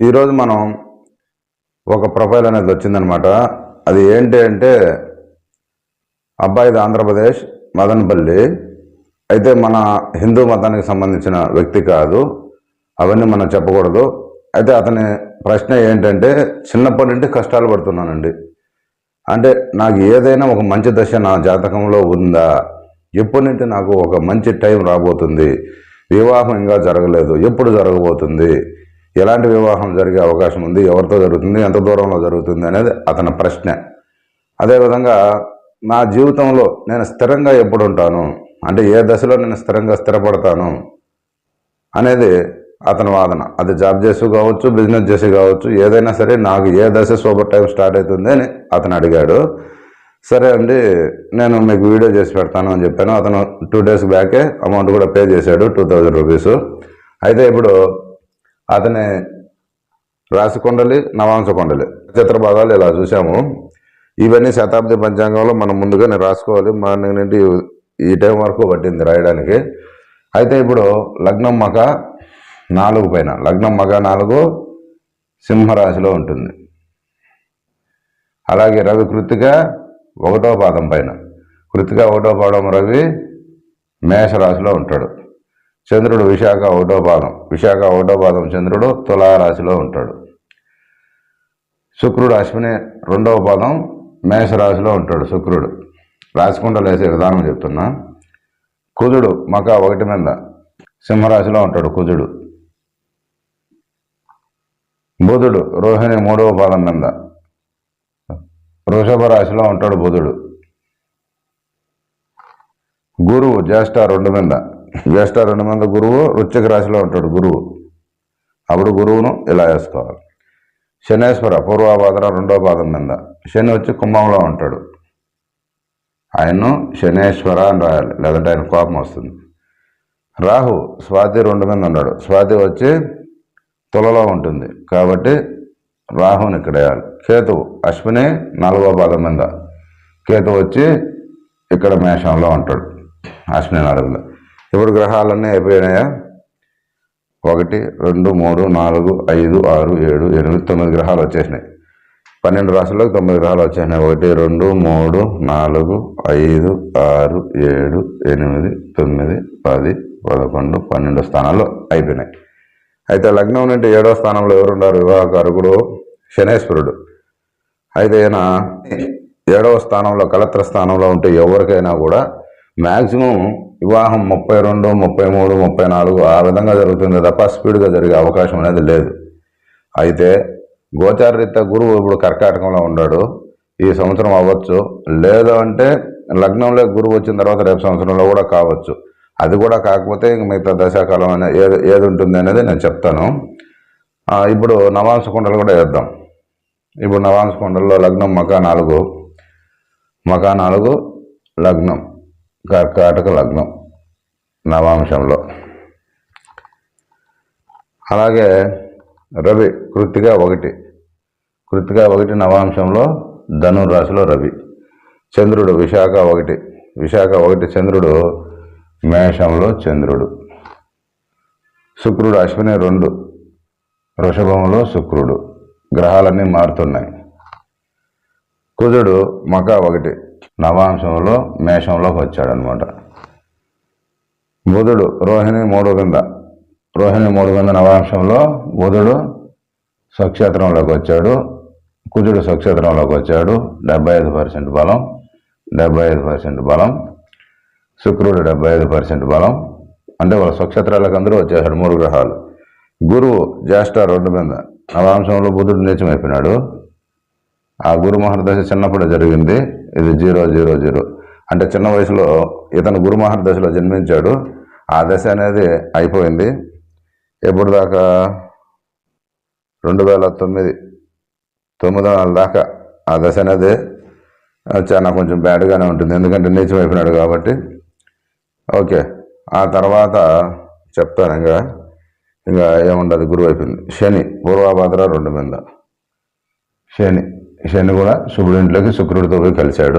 ఈరోజు మనం ఒక ప్రొఫైల్ అనేది వచ్చిందనమాట. అది ఏంటి అంటే అబ్బాయిది ఆంధ్రప్రదేశ్ మదనపల్లి. అయితే మన హిందూ మతానికి సంబంధించిన వ్యక్తి కాదు. అవన్నీ మనం చెప్పకూడదు. అయితే అతని ప్రశ్న ఏంటంటే చిన్నప్పటి నుండి కష్టాలు పడుతున్నానండి. అంటే నాకు ఏదైనా ఒక మంచి దశ నా జాతకంలో ఉందా? ఎప్పటి నుండి నాకు ఒక మంచి టైం రాబోతుంది? వివాహం ఇంకా జరగలేదు. ఎప్పుడు జరగబోతుంది? ఎలాంటి వివాహం జరిగే అవకాశం ఉంది ఎవరితో జరుగుతుంది ఎంత దూరంలో జరుగుతుంది అనేది అతని ప్రశ్న. అదేవిధంగా నా జీవితంలో నేను స్థిరంగా ఎప్పుడు ఉంటాను అంటే ఏ దశలో నేను స్థిరంగా స్థిరపడతాను అనేది అతని వాదన. అది జాబ్ చేసి కావచ్చు బిజినెస్ చేసి కావచ్చు ఏదైనా సరే నాకు ఏ దశ సూపర్ టైం స్టార్ట్ అవుతుంది అని అతను అడిగాడు. సరే అండి నేను మీకు వీడియో చేసి పెడతాను అని చెప్పాను. అతను టూ డేస్ బ్యాకే అమౌంట్ కూడా పే చేశాడు టూ థౌజండ్ రూపీస్ అయితే ఇప్పుడు అతని రాశి కొండలి నవాంశ కొండలి చిత్ర భాగాలు ఇలా చూసాము ఇవన్నీ శతాబ్ది పంచాంగంలో మనం ముందుగానే రాసుకోవాలి. మార్నింగ్ నుండి ఈ టైం వరకు పట్టింది రాయడానికి. అయితే ఇప్పుడు లగ్నం మగ నాలుగు పైన లగ్నం మగ నాలుగు సింహరాశిలో ఉంటుంది. అలాగే రవి కృతిక ఒకటో పాదం పైన. కృతిక ఒకటో పాదం రవి మేషరాశిలో ఉంటాడు. చంద్రుడు విశాఖ ఒకటో పాదం. విశాఖ ఒకటో పాదం చంద్రుడు తులారాశిలో ఉంటాడు. శుక్రుడు అశ్విని రెండవ పాదం మేషరాశిలో ఉంటాడు శుక్రుడు. రాసుకుంటూ లేసే విధానం చెప్తున్నా. కుజుడు మక ఒకటి మీద సింహరాశిలో ఉంటాడు కుజుడు. బుధుడు రోహిణి మూడవ పాదం మీద వృషభ రాశిలో ఉంటాడు బుధుడు. గురువు జ్యేష్ఠ రెండు మీద జ్యేష్ఠ రెండు మంది గురువు వృశ్చిక రాశిలో ఉంటాడు గురువు. అప్పుడు గురువును ఇలా వేసుకోవాలి. శనేశ్వర పూర్వాభాద్ర రెండో పాదం మీద శని వచ్చి కుంభంలో ఉంటాడు. ఆయన్ను శనేశ్వర అని రాయాలి లేదంటే ఆయన కోపం వస్తుంది. రాహు స్వాతి రెండు మీద ఉన్నాడు. స్వాతి వచ్చి తులలో ఉంటుంది. కాబట్టి రాహుని ఇక్కడ వేయాలి. కేతువు అశ్విని నాలుగో పాదం మీద కేతు వచ్చి ఇక్కడ మేషంలో ఉంటాడు. అశ్విని నాలుగులో. ఇప్పుడు గ్రహాలన్నీ అయిపోయినాయా? ఒకటి రెండు మూడు నాలుగు ఐదు ఆరు ఏడు ఎనిమిది తొమ్మిది గ్రహాలు వచ్చేసినాయి. పన్నెండు రాష్ట్రాలకు తొమ్మిది గ్రహాలు వచ్చేసినాయి. ఒకటి రెండు మూడు నాలుగు ఐదు ఆరు ఏడు ఎనిమిది తొమ్మిది పది పదకొండు పన్నెండు స్థానాలు అయిపోయినాయి. అయితే లగ్నం నుండి ఏడో స్థానంలో ఎవరున్నారు? వివాహకారకుడు శనేశ్వరుడు. అయితే ఈయన ఏడవ స్థానంలో కలత్ర స్థానంలో ఉంటే ఎవరికైనా కూడా మ్యాక్సిమం వివాహం ముప్పై రెండు ముప్పై మూడు ముప్పై నాలుగు ఆ విధంగా జరుగుతుంది తప్ప స్పీడ్గా జరిగే అవకాశం అనేది లేదు. అయితే గోచారరీత్యా గురువు ఇప్పుడు కర్కాటకంలో ఉన్నాడు. ఈ సంవత్సరం అవ్వచ్చు. లేదు అంటే లగ్నంలో గురువు వచ్చిన తర్వాత రేపు సంవత్సరంలో కూడా కావచ్చు. అది కూడా కాకపోతే ఇంక మిగతా దశాకాలం అనేది ఏది ఏది ఉంటుంది అనేది నేను చెప్తాను. ఇప్పుడు నవాంశ కుండలు కూడా వేద్దాం. ఇప్పుడు నవాంశ కుండల్లో లగ్నం మకా నాలుగు. మకా నాలుగు లగ్నం. కర్కాటక లగ్నం నవాంశంలో. అలాగే రవి కృతిక ఒకటి. కృతిక ఒకటి నవాంశంలో ధనురాశిలో రవి. చంద్రుడు విశాఖ ఒకటి. విశాఖ ఒకటి చంద్రుడు మేషంలో చంద్రుడు. శుక్రుడు అశ్విని రెండు. వృషభంలో శుక్రుడు. గ్రహాలన్నీ మారుతున్నాయి. కుజుడు మక ఒకటి. నవాంశంలో మేషంలోకి వచ్చాడనమాట బుధుడు రోహిణి మూడు కింద రోహిణి మూడు కింద నవాంశంలో బుధుడు స్వక్షేత్రంలోకి వచ్చాడు. కుజుడు స్వక్షేత్రంలోకి వచ్చాడు. డెబ్బై ఐదు పర్సెంట్ బలం. డెబ్బై ఐదు పర్సెంట్ బలం. శుక్రుడు డెబ్బై ఐదు పర్సెంట్ బలం. అంటే వాళ్ళ స్వక్షేత్రాలకు అందరూ వచ్చేసాడు మూడు గ్రహాలు. గురువు జ్యేష్ఠ రెండు మీద నవాంశంలో బుధుడు నీచమైపోయినాడు ఆ గురు మహర్దశ చిన్నప్పుడు జరిగింది. ఇది జీరో జీరో జీరో. అంటే చిన్న వయసులో ఇతను గురు మహర్దశలో జన్మించాడు. ఆ దశ అనేది అయిపోయింది. ఎప్పుడు దాకా? రెండు వేల తొమ్మిది తొమ్మిదో నెల దాకా ఆ దశ అనేది చాలా కొంచెం బ్యాడ్గానే ఉంటుంది. ఎందుకంటే నీచం అయిపోయినాడు కాబట్టి. ఓకే. ఆ తర్వాత చెప్తాను ఇంకా. ఇంకా ఏముండదు గురువు అయిపోయింది. శని పూర్వాభాద్ర రెండు మీద. శని శని కూడా శుభుడింట్లోకి శుక్రుడితో పోయి కలిశాడు.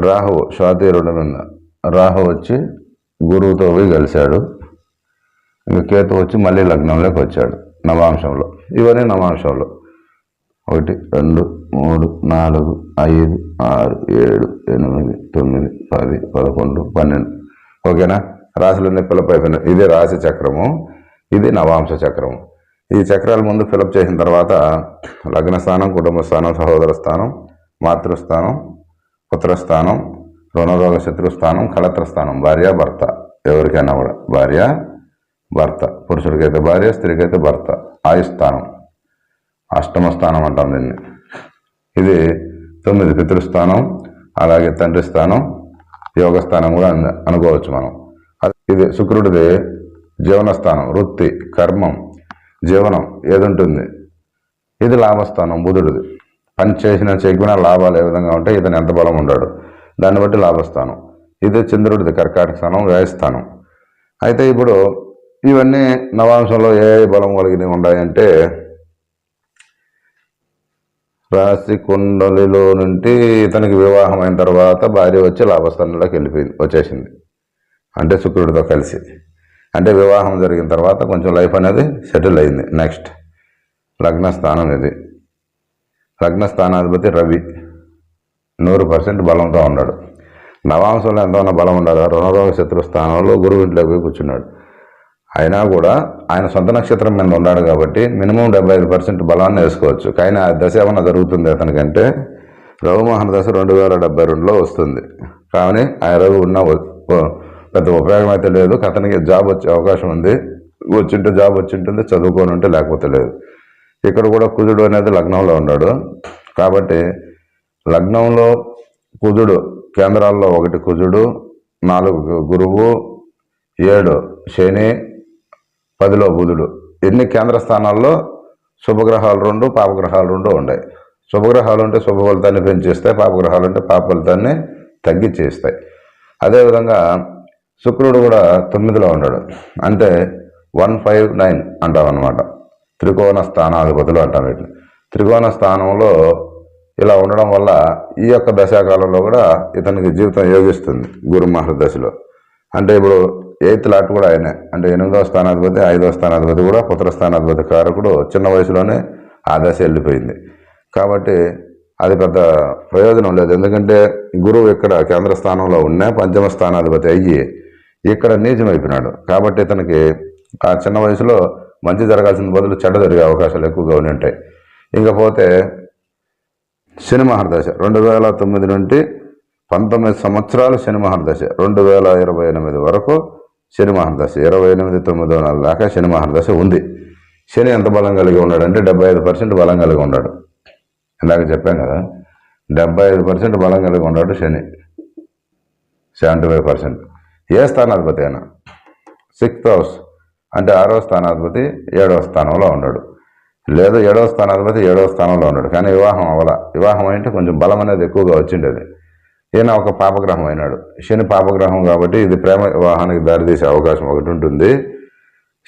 రాహువు స్వాతి రెండు మీద రాహు వచ్చి గురువుతో పోయి కలిశాడు. ఇంకా కేతు వచ్చి మళ్ళీ లగ్నంలోకి వచ్చాడు నవాంశంలో. ఇవన్నీ నవాంశంలో. ఒకటి రెండు మూడు నాలుగు ఐదు ఆరు ఏడు ఎనిమిది తొమ్మిది పది పదకొండు పన్నెండు. ఓకేనా? రాశులన్నీ ఫిలప్ అయిపోయినాయి ఇది రాశి చక్రము ఇది నవాంశ చక్రము. ఈ చక్రాల ముందు ఫిలప్ చేసిన తర్వాత లగ్న స్థానం కుటుంబ స్థానం సహోదర స్థానం మాతృస్థానం పుత్రస్థానం రుణరోగ శత్రుస్థానం కళత్రస్థానం భార్య భర్త. ఎవరికైనా కూడా భార్య భర్త. పురుషుడికైతే భార్య స్త్రీకైతే భర్త. ఆయుస్థానం. అష్టమ స్థానం అంటాం దీన్ని. ఇది తొమ్మిది పితృస్థానం అలాగే తండ్రి స్థానం యోగ స్థానం కూడా అనుకోవచ్చు మనం. ఇది శుక్రుడిది జీవన స్థానం వృత్తి కర్మం. జీవనం ఏదుంటుంది? ఇది లాభస్థానం బుధుడిది. పని చేసిన చేయకపోయినా లాభాలు ఏ విధంగా ఉంటాయి ఇతను ఎంత బలం ఉన్నాడు దాన్ని బట్టి లాభస్థానం. ఇది చంద్రుడిది కర్కాటక స్థానం వ్యయస్థానం. అయితే ఇప్పుడు ఇవన్నీ నవాంశంలో ఏ ఏ బలం కలిగినవి ఉన్నాయంటే రాశి కుండలిలో నుండి ఇతనికి వివాహం అయిన తర్వాత భార్య వచ్చి లాభస్థానంలోకి వెళ్ళిపోయింది వచ్చేసింది. అంటే శుక్రుడితో కలిసి. అంటే వివాహం జరిగిన తర్వాత కొంచెం లైఫ్ అనేది సెటిల్ అయింది. నెక్స్ట్ లగ్న స్థానం ఇది. లగ్న స్థానాధిపతి రవి. నూరు పర్సెంట్ బలంతో ఉన్నాడు. నవాంశంలో ఎంతమన్నా బలం ఉండాలి. రుణరోగ శత్రు స్థానంలో గురువు ఇంట్లోకి పోయి కూర్చున్నాడు. అయినా కూడా ఆయన సొంత నక్షత్రం మీద ఉన్నాడు కాబట్టి మినిమం డెబ్బై ఐదు పర్సెంట్ బలాన్ని వేసుకోవచ్చు. కానీ ఆ దశ ఏమన్నా జరుగుతుంది అతనికంటే. రఘుమోహన్ దశ రెండు వేల డెబ్బై రెండులో వస్తుంది. కానీ ఆ రవి ఉన్న వ- పెద్ద ఉపయోగం అయితే లేదు. అతనికి జాబ్ వచ్చే అవకాశం ఉంది. వచ్చింటే జాబ్ వచ్చింటుంది చదువుకొని ఉంటే లేకపోతే లేదు. ఇక్కడ కూడా కుజుడు అనేది లగ్నంలో ఉన్నాడు. కాబట్టి లగ్నంలో కుజుడు కేంద్రాల్లో ఒకటి కుజుడు నాలుగు గురువు ఏడు శని పదిలో బుధుడు. ఎన్ని కేంద్ర స్థానాల్లో శుభగ్రహాలు రెండు పాపగ్రహాలు రెండు ఉన్నాయి. శుభగ్రహాలు ఉంటే శుభ ఫలితాన్ని పెంచేస్తాయి పాపగ్రహాలు ఉంటే పాప ఫలితాన్ని తగ్గించేస్తాయి అదేవిధంగా శుక్రుడు కూడా తొమ్మిదిలో ఉన్నాడు. అంటే వన్ ఫైవ్ నైన్ అంటాం అనమాట త్రికోణ స్థానాధిపతులు అంటాం వీటిని. త్రికోణ స్థానంలో ఇలా ఉండడం వల్ల ఈ యొక్క దశాకాలంలో కూడా ఇతనికి జీవితం యోగిస్తుంది గురు మహర్దశలో అంటే ఇప్పుడు ఎయిత్ లాట్ కూడా ఆయనే. అంటే ఎనిమిదవ స్థానాధిపతి ఐదవ స్థానాధిపతి కూడా పుత్ర స్థానాధిపతి కారకుడు చిన్న వయసులోనే ఆ దశ వెళ్ళిపోయింది. కాబట్టి అది పెద్ద ప్రయోజనం లేదు. ఎందుకంటే గురువు ఇక్కడ కేంద్ర స్థానంలో ఉన్న పంచమ స్థానాధిపతి అయ్యి ఇక్కడ నీచమైపోయినాడు. కాబట్టి ఇతనికి ఆ చిన్న వయసులో మంచి జరగాల్సిన బదులు చెడ్డ జరిగే అవకాశాలు ఎక్కువగా ఉండి ఉంటాయి ఇంకపోతే శని మహర్దశ రెండు వేల తొమ్మిది నుండి పంతొమ్మిది సంవత్సరాలు శని మహర్దశ రెండు వేల ఇరవై ఎనిమిది వరకు శని మహర్దశ ఇరవై ఎనిమిది తొమ్మిదో నెల దాకా శని మహర్దశ ఉంది. శని ఎంత బలం కలిగి ఉన్నాడు అంటే డెబ్బై ఐదు పర్సెంట్ బలం కలిగి ఉన్నాడు. ఇందాక చెప్పాం కదా డెబ్బై ఐదు పర్సెంట్ బలం కలిగి ఉన్నాడు శని. Seventy five percent. ఏ స్థానాధిపతి అయినా? సిక్స్త్ హౌస్ అంటే ఆరవ స్థానాధిపతి ఏడవ స్థానంలో ఉన్నాడు. లేదా ఏడవ స్థానాధిపతి ఏడవ స్థానంలో ఉన్నాడు. కానీ వివాహం అవ్వాల. వివాహం అంటే కొంచెం బలం అనేది ఎక్కువగా వచ్చిండేది. ఈయన ఒక పాపగ్రహం అయినాడు. శని పాపగ్రహం కాబట్టి ఇది ప్రేమ వివాహానికి దారితీసే అవకాశం ఒకటి ఉంటుంది.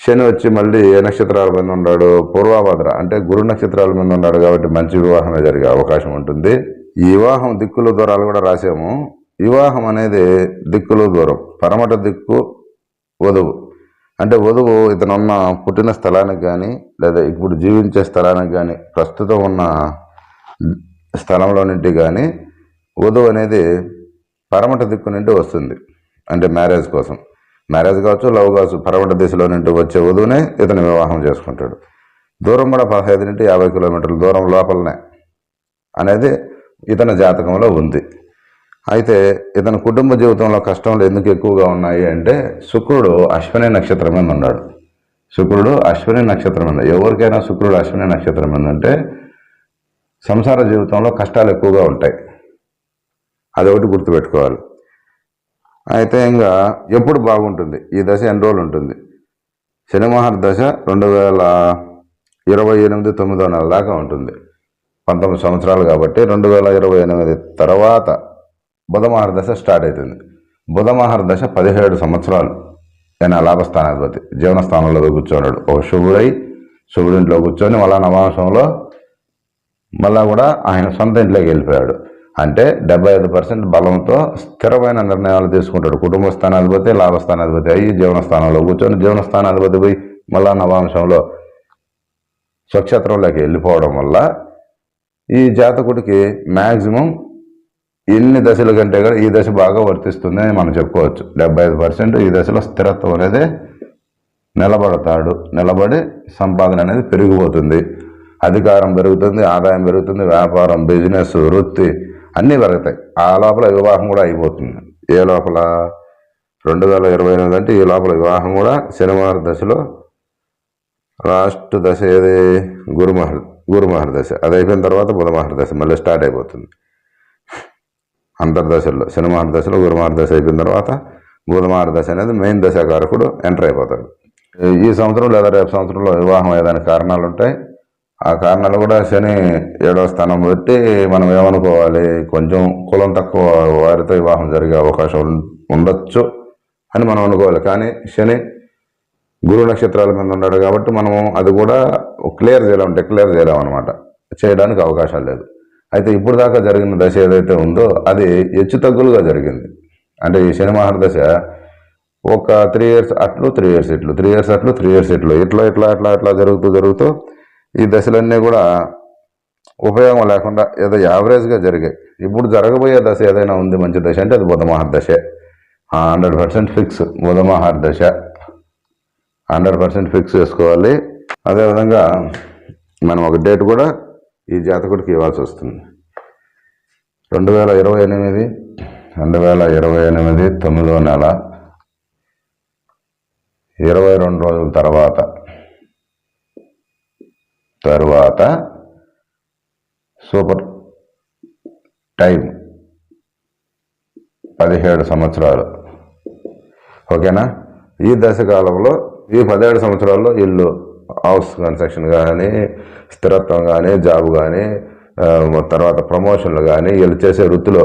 శని వచ్చి మళ్ళీ ఏ నక్షత్రాల మీద ఉన్నాడు? పూర్వాభద్ర అంటే గురు నక్షత్రాల మీద ఉన్నాడు కాబట్టి మంచి వివాహమే జరిగే అవకాశం ఉంటుంది. ఈ వివాహం దిక్కుల దూరాలు కూడా రాసాము. వివాహం అనేది దిక్కులు దూరం. పరమట దిక్కు వధువు. అంటే వధువు ఇతనున్న పుట్టిన స్థలానికి కానీ లేదా ఇప్పుడు జీవించే స్థలానికి కానీ ప్రస్తుతం ఉన్న స్థలంలో నుండి కానీ వధువు అనేది పరమట దిక్కు నుండి వస్తుంది. అంటే మ్యారేజ్ కోసం. మ్యారేజ్ కావచ్చు లవ్ కావచ్చు పరమట దిశలో నుండి వచ్చే వధువునే ఇతను వివాహం చేసుకుంటాడు. దూరం కూడా పదహైదు నుండి యాభై కిలోమీటర్ల దూరం లోపలనే అనేది ఇతని జాతకంలో ఉంది. అయితే ఇతని కుటుంబ జీవితంలో కష్టాలు ఎందుకు ఎక్కువగా ఉన్నాయి అంటే శుక్రుడు అశ్విని నక్షత్రం మీద ఉన్నాడు. శుక్రుడు అశ్విని నక్షత్రం మీద. ఎవరికైనా శుక్రుడు అశ్విని నక్షత్రం మీద సంసార జీవితంలో కష్టాలు ఎక్కువగా ఉంటాయి. అదొకటి గుర్తుపెట్టుకోవాలి. అయితే ఇంకా ఎప్పుడు బాగుంటుంది? ఈ దశ ఎన్ని రోజులు ఉంటుంది? శనిమహర్ దశ రెండు వేల ఇరవై ఎనిమిది తొమ్మిదో నెల దాకా ఉంటుంది. పంతొమ్మిది సంవత్సరాలు కాబట్టి రెండు వేల ఇరవై ఎనిమిది తర్వాత బుధమహార దశ స్టార్ట్ అవుతుంది బుధమహర్ దశ పదిహేడు సంవత్సరాలు. ఆయన లాభస్థానాధిపతి. జీవన స్థానంలో కూర్చోన్నాడు. ఒక శుభుడై శుభుడింట్లో కూర్చొని మళ్ళా నవాంశంలో మళ్ళా కూడా ఆయన సొంత ఇంట్లోకి వెళ్ళిపోయాడు. అంటే డెబ్బై ఐదు పర్సెంట్ బలంతో స్థిరమైన నిర్ణయాలు తీసుకుంటాడు. కుటుంబ స్థానాధిపతి లాభస్థానాధిపతి అయ్యి జీవన స్థానంలో కూర్చొని జీవన స్థానాధిపతి పోయి మళ్ళా నవాంశంలో స్వక్షేత్రంలోకి వెళ్ళిపోవడం వల్ల ఈ జాతకుడికి మ్యాక్సిమం ఎన్ని దశల కంటే కూడా ఈ దశ బాగా వర్తిస్తుంది అని మనం చెప్పుకోవచ్చు. డెబ్బై ఐదు పర్సెంట్ ఈ దశలో స్థిరత్వం అనేది నిలబడతాడు. నిలబడి సంపాదన అనేది పెరిగిపోతుంది. అధికారం పెరుగుతుంది ఆదాయం పెరుగుతుంది వ్యాపారం బిజినెస్ వృత్తి అన్నీ పెరుగుతాయి. ఆ లోపల వివాహం కూడా అయిపోతుంది. ఏ లోపల? రెండు వేల ఇరవై ఎనిమిది అంటే ఈ లోపల వివాహం కూడా శనివారం దశలో లాస్ట్ దశ ఏది? గురుమహర్ గురుమహర్ దశ. అది అయిపోయిన తర్వాత బుధమహర్ దశ. మళ్ళీ స్టార్ట్ అయిపోతుంది. అంతర్దశల్లో శనిమహర్ దశలో గురుమహర్ దశ అయిపోయిన తర్వాత గురుమారదశ దశ అనేది మెయిన్ దశాకారకుడు ఎంటర్ అయిపోతాడు. ఈ సంవత్సరం లేదా రేపు సంవత్సరంలో వివాహం అయ్యేదానికి కారణాలు ఉంటాయి. ఆ కారణాలు కూడా శని ఏడవ స్థానం పెట్టి మనం ఏమనుకోవాలి? కొంచెం కులం తక్కువ వారితో వివాహం జరిగే అవకాశం ఉండొచ్చు అని మనం అనుకోవాలి. కానీ శని గురు నక్షత్రాల మీద ఉన్నాడు కాబట్టి మనము అది కూడా క్లియర్ చేయలేము డిక్లేర్ చేయలేము అనమాట చేయడానికి అవకాశం లేదు. అయితే ఇప్పుడు దాకా జరిగిన దశ ఏదైతే ఉందో అది హెచ్చు తగ్గులుగా జరిగింది. అంటే ఈ శని మహర్దశ ఒక త్రీ ఇయర్స్ అట్లు త్రీ ఇయర్స్ ఇట్లు త్రీ ఇయర్స్ అట్లు త్రీ ఇయర్స్ ఇట్లు ఇట్లా ఇట్లా ఇట్లా ఇట్లా జరుగుతూ జరుగుతూ ఈ దశలన్నీ కూడా ఉపయోగం లేకుండా ఏదో యావరేజ్గా జరిగాయి. ఇప్పుడు జరగబోయే దశ ఏదైనా ఉంది మంచి దశ అంటే అది బుధమహర్ దశ హండ్రెడ్ పర్సెంట్ ఫిక్స్ బుధమహర్ దశ హండ్రెడ్ పర్సెంట్ ఫిక్స్ చేసుకోవాలి. అదేవిధంగా మనం ఒక డేట్ కూడా ఈ జాతకుడికి ఇవ్వాల్సి వస్తుంది. రెండు వేల ఇరవై ఎనిమిది రెండు వేల ఇరవై ఎనిమిది తొమ్మిదో నెల ఇరవై రెండు రోజుల తర్వాత తరువాత సూపర్ టైం పదిహేడు సంవత్సరాలు. ఓకేనా? ఈ దశ కాలంలో ఈ పదిహేడు సంవత్సరాల్లో ఇల్లు హౌస్ కన్స్ట్రక్షన్ కానీ స్థిరత్వం కానీ జాబ్ కానీ తర్వాత ప్రమోషన్లు కానీ వీళ్ళు చేసే వృత్తిలో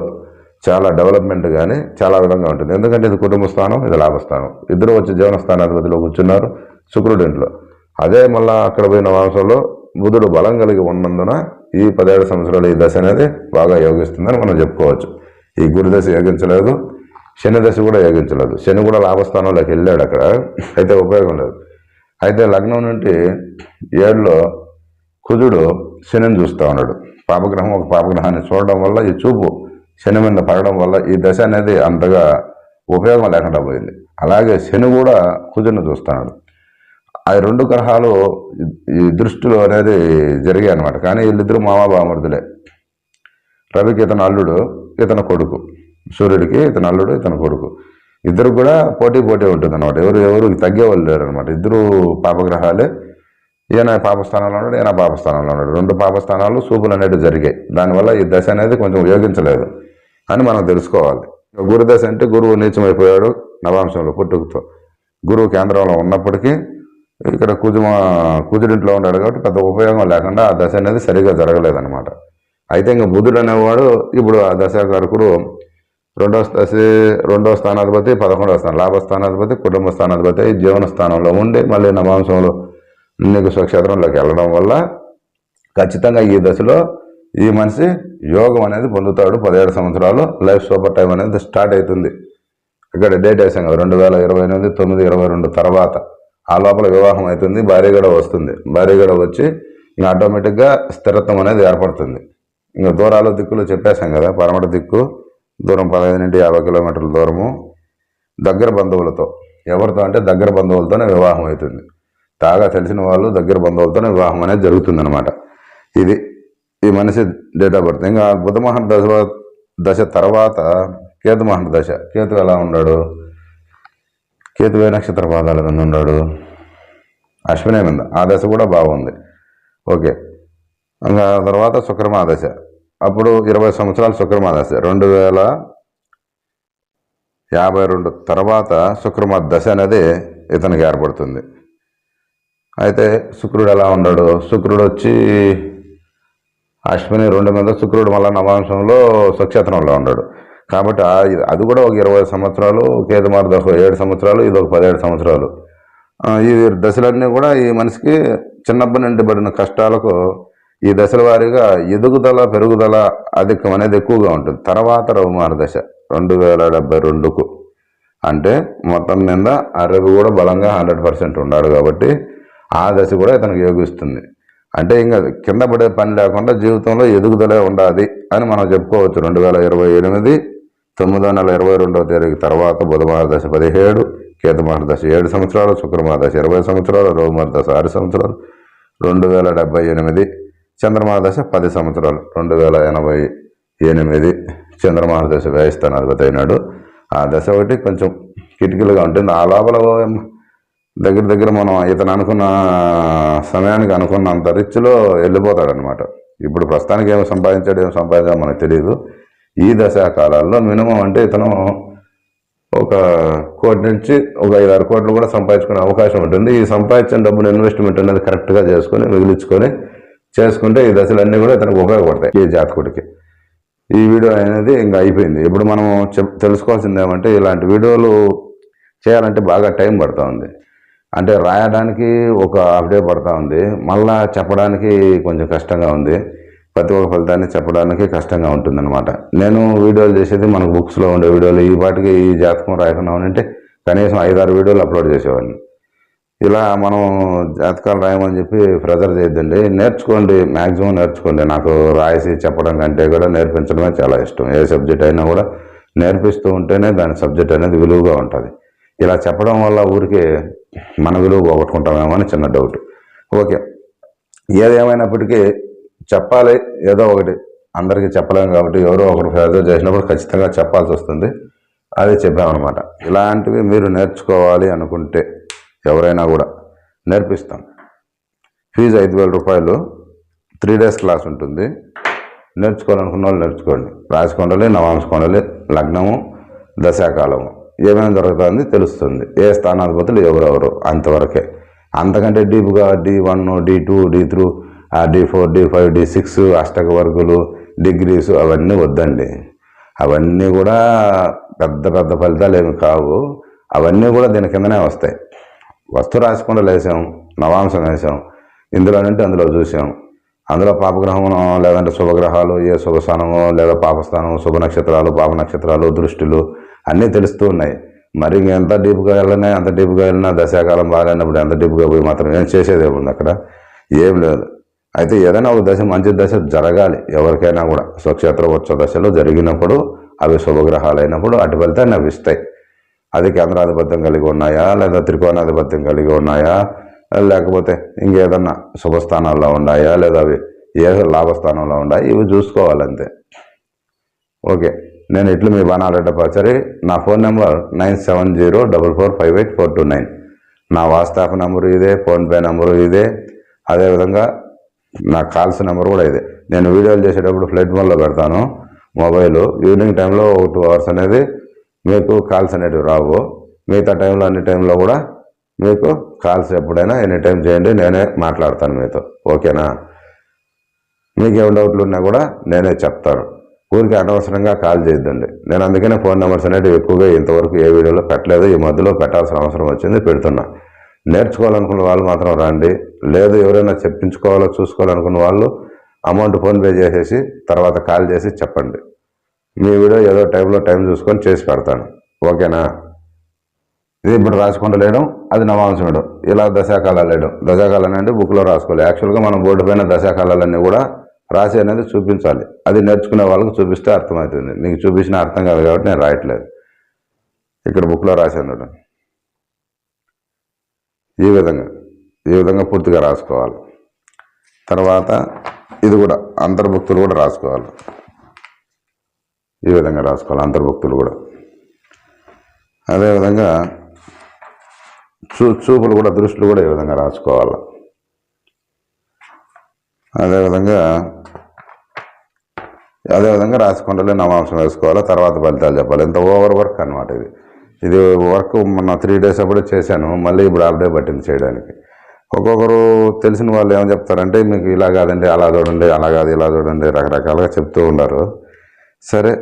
చాలా డెవలప్మెంట్ కానీ చాలా విధంగా ఉంటుంది. ఎందుకంటే ఇది కుటుంబ స్థానం ఇది లాభస్థానం. ఇద్దరు వచ్చి జీవనస్థానాధిపతిలో కూర్చున్నారు శుక్రుడి ఇంట్లో అదే మళ్ళా అక్కడ పోయిన వంశంలో బుధుడు బలం కలిగి ఉన్నందున ఈ పదిహేడు సంవత్సరాలు ఈ దశ అనేది బాగా యోగిస్తుందని మనం చెప్పుకోవచ్చు. ఈ గురుదశ యోగించలేదు శని దశ కూడా యోగించలేదు. శని కూడా లాభస్థానంలోకి వెళ్ళాడు అక్కడ. అయితే ఉపయోగం లేదు. అయితే లగ్నం నుండి ఏడులో కుజుడు శనిని చూస్తూ ఉన్నాడు. పాపగ్రహం ఒక పాపగ్రహాన్ని చూడడం వల్ల ఈ చూపు శని మీద పడడం వల్ల ఈ దశ అనేది అంతగా ఉపయోగం లేకుండా పోయింది. అలాగే శని కూడా కుజుడిని చూస్తున్నాడు ఆ రెండు గ్రహాలు ఈ దృష్టిలో అనేది జరిగాయి అనమాట కానీ వీళ్ళిద్దరూ మామా బామర్దులే రవికి ఇతను అల్లుడు ఇతను కొడుకు. సూర్యుడికి ఇతను అల్లుడు ఇతను కొడుకు. ఇద్దరు కూడా పోటీ పోటీ ఉంటుంది అనమాట ఎవరు ఎవరు తగ్గేవాళ్ళు లేరు అనమాట ఇద్దరు పాపగ్రహాలే. ఈయన పాపస్థానంలో ఉన్నాడు ఈయన పాపస్థానంలో ఉన్నాడు. రెండు పాపస్థానాలు సూపులు అనేవి జరిగాయి. దానివల్ల ఈ దశ అనేది కొంచెం ఉపయోగించలేదు అని మనం తెలుసుకోవాలి. గురు దశ అంటే గురువు నీచమైపోయాడు నవాంశంలో పుట్టుకతో. గురువు కేంద్రంలో ఉన్నప్పటికీ ఇక్కడ కుజుమ కుజుడింట్లో ఉన్నాడు కాబట్టి పెద్ద ఉపయోగం లేకుండా ఆ దశ అనేది సరిగా జరగలేదన్నమాట. అయితే ఇంకా బుధుడు అనేవాడు ఇప్పుడు ఆ దశాకారకుడు రెండో దశ రెండో స్థానాధిపతి పదకొండవ స్థానం లాభస్థానాధిపతి కుటుంబ స్థానాధిపతి జీవన స్థానంలో ఉండి మళ్ళీ నవాంశంలో నీకు స్వక్షేత్రంలోకి వెళ్ళడం వల్ల ఖచ్చితంగా ఈ దశలో ఈ మనిషి యోగం అనేది పొందుతాడు. పదిహేడు సంవత్సరాలు లైఫ్ సూపర్ టైం అనేది స్టార్ట్ అవుతుంది. ఇక్కడ డేట్ వేసాం కదా రెండు వేల ఇరవై ఎనిమిది తొమ్మిది ఇరవై రెండు తర్వాత. ఆ లోపల వివాహం అవుతుంది భార్య కూడా వస్తుంది. భార్య కూడా వచ్చి ఇంకా ఆటోమేటిక్గా స్థిరత్వం అనేది ఏర్పడుతుంది. ఇంకా దూరాలు దిక్కులు చెప్పేశాం కదా పరమట దిక్కు. దూరం పదహైదు నుండి యాభై కిలోమీటర్ల దూరము దగ్గర బంధువులతో. ఎవరితో అంటే దగ్గర బంధువులతోనే వివాహం అవుతుంది. బాగా తెలిసిన వాళ్ళు దగ్గర బంధువులతోనే వివాహం అనేది జరుగుతుందనమాట ఇది ఈ మనిషి డేట్ ఆఫ్ బర్త్ ఇంకా బుధమహన్ దశ దశ తర్వాత కేతుమహన్ దశ. కేతు ఎలా ఉన్నాడు? కేతు ఏ నక్షత్ర పాదాల మీద ఉన్నాడు? అశ్వినే మీద. ఆ దశ కూడా బాగుంది. ఓకే. ఇంకా తర్వాత శుక్రమా దశ. అప్పుడు ఇరవై సంవత్సరాలు శుక్రమాదశ. రెండు వేల యాభై రెండు తర్వాత శుక్రమాద దశ అనేది ఇతనికి ఏర్పడుతుంది. అయితే శుక్రుడు ఎలా ఉన్నాడు శుక్రుడు వచ్చి అశ్విని రెండు మీద శుక్రుడు మళ్ళా నవాంశంలో స్వక్షేత్రంలో ఉన్నాడు కాబట్టి అది కూడా ఒక ఇరవై సంవత్సరాలు కేతుమార్ దశ ఏడు సంవత్సరాలు ఇది ఒక పదిహేడు సంవత్సరాలు. ఈ దశలన్నీ కూడా ఈ మనిషికి చిన్నప్పటి నుండి పడిన కష్టాలకు ఈ దశల వారీగా ఎదుగుదల పెరుగుదల అధికం అనేది ఎక్కువగా ఉంటుంది. తర్వాత రవిమార దశ రెండు వేల డెబ్బై రెండుకు. అంటే మొత్తం మీద ఆ రవి కూడా బలంగా హండ్రెడ్ పర్సెంట్ ఉన్నాడు కాబట్టి ఆ దశ కూడా ఇతనికి యోగిస్తుంది. అంటే ఇంకా కింద పడే పని లేకుండా జీవితంలో ఎదుగుదలే ఉండాలి అని మనం చెప్పుకోవచ్చు. రెండు వేల ఇరవై ఎనిమిది తొమ్మిదో నెల ఇరవై రెండవ తేదీ తర్వాత బుధవార దశ పదిహేడు కేతుమార దశ ఏడు సంవత్సరాలు శుక్రమార దశ ఇరవై సంవత్సరాలు రోమార దశ ఆరు సంవత్సరాలు. రెండు వేల డెబ్బై ఎనిమిది చంద్రమాన దశ పది సంవత్సరాలు. రెండు వేల ఎనభై ఎనిమిది చంద్రమాన దశ వ్యయస్థానాధిపతి అయినాడు ఆ దశ ఒకటి కొంచెం కిటికీలుగా ఉంటుంది ఆ లోపల దగ్గర దగ్గర మనం ఇతను అనుకున్న సమయానికి అనుకున్నంత రిచ్లో వెళ్ళిపోతాడనమాట ఇప్పుడు ప్రస్తుతానికి ఏమి సంపాదించాడు ఏమి సంపాదించాడు మనకు తెలియదు. ఈ దశా కాలాల్లో మినిమం అంటే ఇతను ఒక కోటి నుంచి ఒక ఐదు ఆరు కోట్లు కూడా సంపాదించుకునే అవకాశం ఉంటుంది. ఈ సంపాదించిన డబ్బులు ఇన్వెస్ట్మెంట్ అనేది కరెక్ట్గా చేసుకొని మిగిలించుకొని చేసుకుంటే ఈ దశలన్నీ కూడా ఇతనికి ఉపయోగపడతాయి ఈ జాతకుడికి. ఈ వీడియో అనేది ఇంకా అయిపోయింది. ఇప్పుడు మనం చెప్ తెలుసుకోవాల్సింది ఏమంటే ఇలాంటి వీడియోలు చేయాలంటే బాగా టైం పడుతూ ఉంది. అంటే రాయడానికి ఒక హాఫ్ డే పడుతూ ఉంది. మళ్ళా చెప్పడానికి కొంచెం కష్టంగా ఉంది. ప్రతి ఒక్క ఫలితాన్ని చెప్పడానికి కష్టంగా ఉంటుందన్నమాట. నేను వీడియోలు చేసేది మనకు బుక్స్లో ఉండే వీడియోలు. ఈ వాటికి ఈ జాతకం రాయకుండా ఉంటే కనీసం ఐదారు వీడియోలు అప్లోడ్ చేసేవాడిని. ఇలా మనం జాతకాలు రాయమని చెప్పి ప్రెజర్ చేయొద్దండి. నేర్చుకోండి మ్యాక్సిమం నేర్చుకోండి. నాకు రాసి చెప్పడం కంటే కూడా నేర్పించడమే చాలా ఇష్టం. ఏ సబ్జెక్ట్ అయినా కూడా నేర్పిస్తూ ఉంటేనే దాని సబ్జెక్ట్ అనేది విలువగా ఉంటుంది. ఇలా చెప్పడం వల్ల ఊరికే మన విలువ పోగొట్టుకుంటామేమో అని చిన్న డౌట్. ఓకే. ఏదేమైనప్పటికీ చెప్పాలి. ఏదో ఒకటి. అందరికీ చెప్పలేము కాబట్టి ఎవరో ఒకరు ఫేవర్ చేసినప్పుడు ఖచ్చితంగా చెప్పాల్సి వస్తుంది. అది చెప్పామన్నమాట. ఇలాంటివి మీరు నేర్చుకోవాలి అనుకుంటే ఎవరైనా కూడా నేర్పిస్తాం. ఫీజు ఐదు వేల రూపాయలు త్రీ డేస్ క్లాస్ ఉంటుంది. నేర్చుకోవాలనుకున్న వాళ్ళు నేర్చుకోండి. రాశికొండలి నవాంశకొండలి లగ్నము దశాకాలము. ఏమైనా జరుగుతుంది తెలుస్తుంది. ఏ స్థానాధిపతులు ఎవరెవరు అంతవరకే. అంతకంటే డీప్గా D one D two D three D four D five D six అష్టక వర్గులు డిగ్రీస్ అవన్నీ వద్దండి. అవన్నీ కూడా పెద్ద పెద్ద ఫలితాలు ఏమి కావు. అవన్నీ కూడా దీని కిందనే వస్తాయి. వస్తు రాశికుండా లేసాం నవాంశం వేసాం ఇందులో అంటే అందులో చూసాం. అందులో పాపగ్రహం లేదంటే శుభగ్రహాలు ఏ శుభస్థానము లేదా పాపస్థానం శుభ నక్షత్రాలు పాప నక్షత్రాలు దృష్టిలు అన్నీ తెలుస్తూ ఉన్నాయి. మరి ఎంత డీప్గా వెళ్ళినా అంత డీప్గా వెళ్ళినా దశాకాలం బాగాలేనప్పుడు ఎంత డీప్గా పోయి మాత్రం ఏం చేసేది ఏముంది అక్కడ? ఏం లేదు. అయితే ఏదైనా ఒక దశ మంచి దశ జరగాలి. ఎవరికైనా కూడా స్వక్షేత్ర వచ్చ దశలో జరిగినప్పుడు అవి శుభగ్రహాలు అయినప్పుడు అటు ఫలితాన్ని అవి ఇస్తాయి అది కేంద్రాధిపత్యం కలిగి ఉన్నాయా? లేదా త్రికోణాధిపత్యం కలిగి ఉన్నాయా? లేకపోతే ఇంకేదన్నా శుభస్థానాల్లో ఉన్నాయా? లేదా అవి ఏ లాభస్థానంలో ఉన్నాయా? ఇవి చూసుకోవాలంతే. ఓకే. నేను ఇట్లు మీ బాణారెడ్డపాచారి నా phone number nine seven zero double four five eight four two nine. నా వాట్సాప్ నెంబరు ఇదే ఫోన్పే నెంబరు ఇదే. అదేవిధంగా నా కాల్స్ నెంబర్ కూడా ఇదే. నేను వీడియోలు చేసేటప్పుడు ఫ్లైట్ మోడ్లో పెడతాను. మొబైల్ ఈవినింగ్ టైంలో ఒక టూ అవర్స్ అనేది మీకు కాల్స్ అనేటివి రావు. మిగతా టైంలో అన్ని టైంలో కూడా మీకు కాల్స్ ఎప్పుడైనా ఎనీ టైం చేయండి నేనే మాట్లాడతాను మీతో. ఓకేనా? మీకు ఏం డౌట్లు ఉన్నా కూడా నేనే చెప్తాను. ఊరికి అనవసరంగా కాల్ చేయొద్దండి. నేను అందుకనే ఫోన్ నెంబర్స్ అనేటివి ఎక్కువగా ఇంతవరకు ఏ వీడియోలో పెట్టలేదు. ఈ మధ్యలో పెట్టాల్సిన అవసరం వచ్చింది పెడుతున్నా. నేర్చుకోవాలనుకున్న వాళ్ళు మాత్రం రండి. లేదు ఎవరైనా చెప్పించుకోవాలో చూసుకోవాలనుకున్న వాళ్ళు అమౌంట్ ఫోన్పే చేసేసి తర్వాత కాల్ చేసి చెప్పండి. మీ వీడియో ఏదో టైంలో టైం చూసుకొని చేసి పెడతాను. ఓకేనా? ఇది ఇప్పుడు రాసుకుంటూ లేయడం అది నవాంశం ఇలా దశాకాలాలు లేడం దశాకాలం అంటే బుక్లో రాసుకోవాలి. యాక్చువల్గా మనం బోర్డు పైన దశాకాలాలన్నీ కూడా రాసి అనేది చూపించాలి. అది నేర్చుకునే వాళ్ళకి చూపిస్తే అర్థమవుతుంది. మీకు చూపించిన అర్థం కాదు కాబట్టి నేను రాయట్లేదు. ఇక్కడ బుక్లో రాశాను ఈ విధంగా ఈ విధంగా పూర్తిగా రాసుకోవాలి. తర్వాత ఇది కూడా అంతర్భుక్తులు కూడా రాసుకోవాలి. ఈ విధంగా రాసుకోవాలి అంతర్భక్తులు కూడా. అదేవిధంగా చూ చూపులు కూడా దృష్టిలు కూడా ఈ విధంగా రాసుకోవాలి. అదేవిధంగా అదేవిధంగా రాసుకుంటలే నమాంసం వేసుకోవాలి తర్వాత ఫలితాలు చెప్పాలి. ఇంత ఓవర్ వర్క్ అనమాట ఇది. ఇది వర్క్ మొన్న త్రీ డేస్ అప్పుడే చేశాను మళ్ళీ ఇప్పుడు హాఫ్ డే పట్టింది చేయడానికి. ఒక్కొక్కరు తెలిసిన వాళ్ళు ఏమని చెప్తారంటే మీకు ఇలా కాదండి అలా చూడండి అలా కాదు ఇలా చూడండి రకరకాలుగా చెప్తూ ఉండరు సరే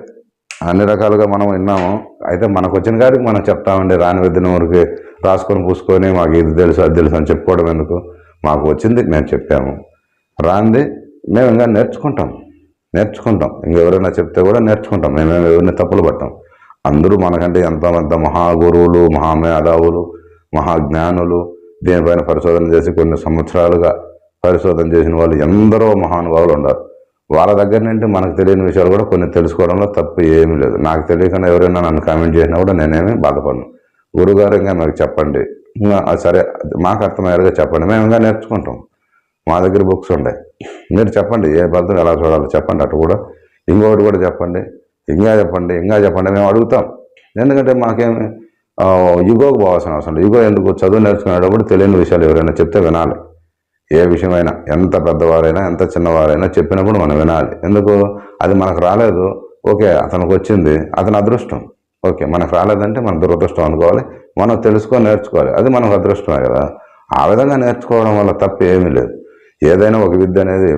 అన్ని రకాలుగా మనం విన్నాము. అయితే మనకు వచ్చిన కాడికి మనం చెప్తామండి రాని విద్యను వరకు రాసుకొని పూసుకొని మాకు ఇది తెలుసు అది తెలుసు అని చెప్పుకోవడం ఎందుకు? మాకు వచ్చింది మేము చెప్పాము. రాంది మేము ఇంకా నేర్చుకుంటాం. నేర్చుకుంటాం. ఇంకెవరైనా చెప్తే కూడా నేర్చుకుంటాం. మేము ఎవరిని తప్పులు పట్టాం. అందరూ మనకంటే ఎంత పెద్ద మహాగురువులు మహామేధావులు మహాజ్ఞానులు దీనిపైన పరిశోధన చేసి కొన్ని సంవత్సరాలుగా పరిశోధన చేసిన వాళ్ళు ఎందరో మహానుభావులు ఉన్నారు. వాళ్ళ దగ్గర నుండి మనకు తెలియని విషయాలు కూడా కొన్ని తెలుసుకోవడంలో తప్పు ఏమీ లేదు. నాకు తెలియకుండా ఎవరైనా నన్ను కామెంట్ చేసినా కూడా నేనేమి బాధపడను. గురుగారు ఇంకా మాకు చెప్పండి. ఇంకా సరే మాకు అర్థమయ్యేలాగా చెప్పండి. మేము ఇంకా నేర్చుకుంటాం. మా దగ్గర బుక్స్ ఉన్నాయి మీరు చెప్పండి ఏ పద్ధతి ఎలా చూడాలో చెప్పండి అటు కూడా. ఇంకొకటి కూడా చెప్పండి. ఇంకా చెప్పండి ఇంకా చెప్పండి. మేము అడుగుతాం. ఎందుకంటే మాకేమి యుగోకి పోవాల్సిన అవసరం లేదు. యుగో ఎందుకు చదువు నేర్చుకునేటప్పుడు తెలియని విషయాలు ఎవరైనా చెప్తే వినాలి. ఏ విషయమైనా ఎంత పెద్దవారైనా ఎంత చిన్నవారైనా చెప్పినప్పుడు మనం వినాలి. ఎందుకు? అది మనకు రాలేదు. ఓకే అతనికి వచ్చింది. అతని అదృష్టం. ఓకే మనకు రాలేదంటే మన దురదృష్టం అనుకోవాలి. మనం తెలుసుకొని నేర్చుకోవాలి. అది మనకు అదృష్టమే కదా. ఆ విధంగా నేర్చుకోవడం వల్ల తప్పు ఏమీ లేదు. ఏదైనా ఒక విద్య అనేది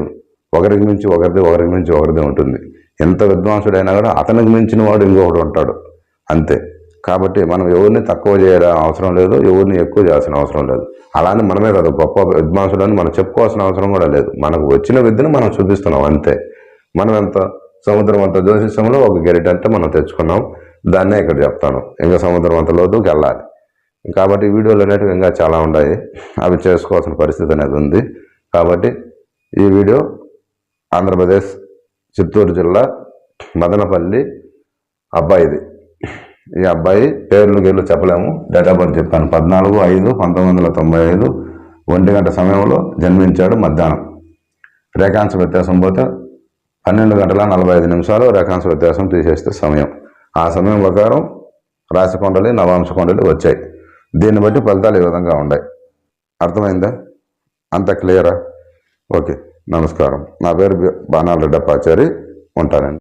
ఒకరికి మించి ఒకరిది ఒకరికి మించి ఒకరిది ఉంటుంది. ఎంత విద్వాంసుడైనా కూడా అతనికి మించిన వాడు ఇంకొకడు ఉంటాడు. అంతే. కాబట్టి మనం ఎవరిని తక్కువ చేయడం అవసరం లేదు ఎవరిని ఎక్కువ చేయాల్సిన అవసరం లేదు. అలానే మనమే కదా గొప్ప విద్వాంసుడని మనం చెప్పుకోవాల్సిన అవసరం కూడా లేదు. మనకు వచ్చిన విద్యను మనం చూపిస్తున్నాం అంతే. మనం ఎంత సముద్రం అంత జ్యోతిష్యంలో ఒక గెరిట అంటే మనం తెచ్చుకున్నాం. దాన్నే ఇక్కడ చెప్తాను. ఇంకా సముద్రం అంత లోతుకి వెళ్ళాలి. కాబట్టి వీడియోలు అనేటివి ఇంకా చాలా ఉన్నాయి. అవి చేసుకోవాల్సిన పరిస్థితి అనేది ఉంది. కాబట్టి ఈ వీడియో ఆంధ్రప్రదేశ్ చిత్తూరు జిల్లా మదనపల్లి అబ్బాయిది. ఈ అబ్బాయి పేర్లు గేర్లు చెప్పలేము. డేట్ ఆఫ్ బర్త్ చెప్పాను. పద్నాలుగు ఐదు పంతొమ్మిది వందల తొంభై ఐదు. ఒంటి గంట సమయంలో జన్మించాడు మధ్యాహ్నం. రేఖాంశ వ్యత్యాసం పోతే పన్నెండు గంటల నలభై ఐదు నిమిషాలు రేఖాంశ వ్యత్యాసం తీసేస్తే సమయం. ఆ సమయం ప్రకారం రాశి కొండలు నవాంశ కొండలి వచ్చాయి. దీన్ని బట్టి ఫలితాలు ఈ విధంగా ఉన్నాయి. అర్థమైందా? అంత క్లియరా? ఓకే. నమస్కారం. నా పేరు బాణాల రెడ్డప్పాచారి ఉంటానండి.